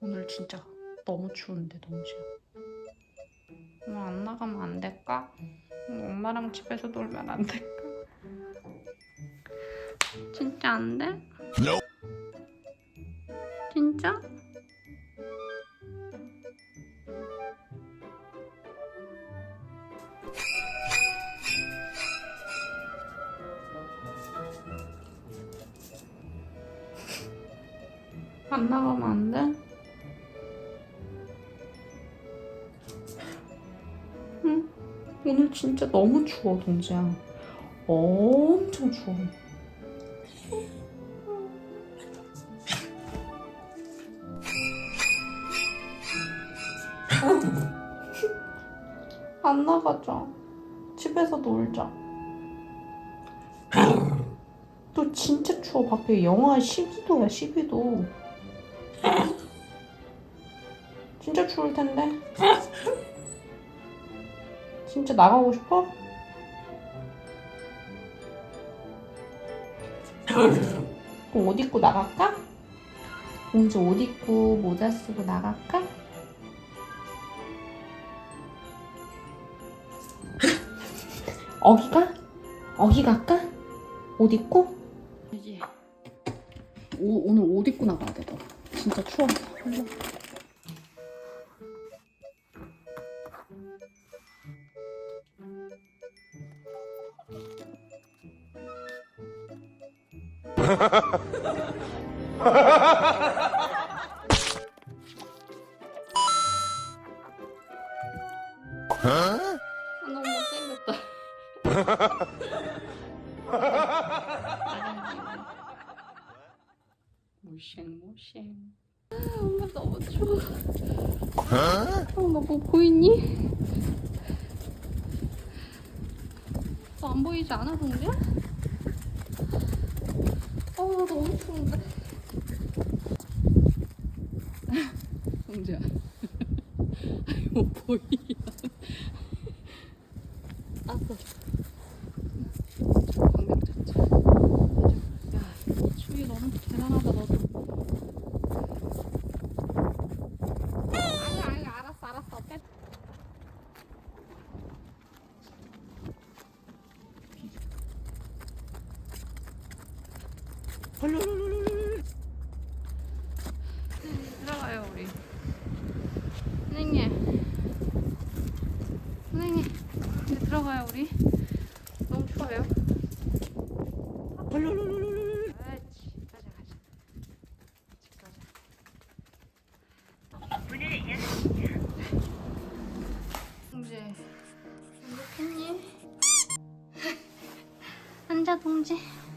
오늘 진짜 너무 추운데 너무 싫어. 오늘 안 나가면 안 될까? 엄마랑 집에서 놀면 안 될까? 진짜 안 돼? 진짜? 안 나가면 안 돼? 오늘 진짜 너무 추워, 동지야. 엄청 추워. 안 나가자. 집에서 놀자. 또 진짜 추워. 밖에 영하 12도야, 12도. 진짜 추울 텐데. 진짜 나가고 싶어? 그럼 옷 입고 나갈까? 공주 옷 입고 모자 쓰고 나갈까? 어기 가? 어기 갈까? 옷 입고? 이제 오, 오늘 옷 입고 나가야 돼, 너. 진짜 추워. 아, 너무 못생겼다. 모쉥. 아, 엄마 너무 추워. 엄마 뭐 보이니? 너 안 보이지 않아, 동자? 어, 나 너무 추운데. 뭐 보이야? 아싸. 광명 찾자. 야, 이 추위 너무 대단하다, 너도. 아니, 아니, 알았어, 알았어. 빼. 들어가요, 우리. 선생님. 선생님. 이제 들어가요, 우리. 너무 추워요. 아이치, 가자, 가자. 집 가자. 동재, 행복했니? 앉아, 동재.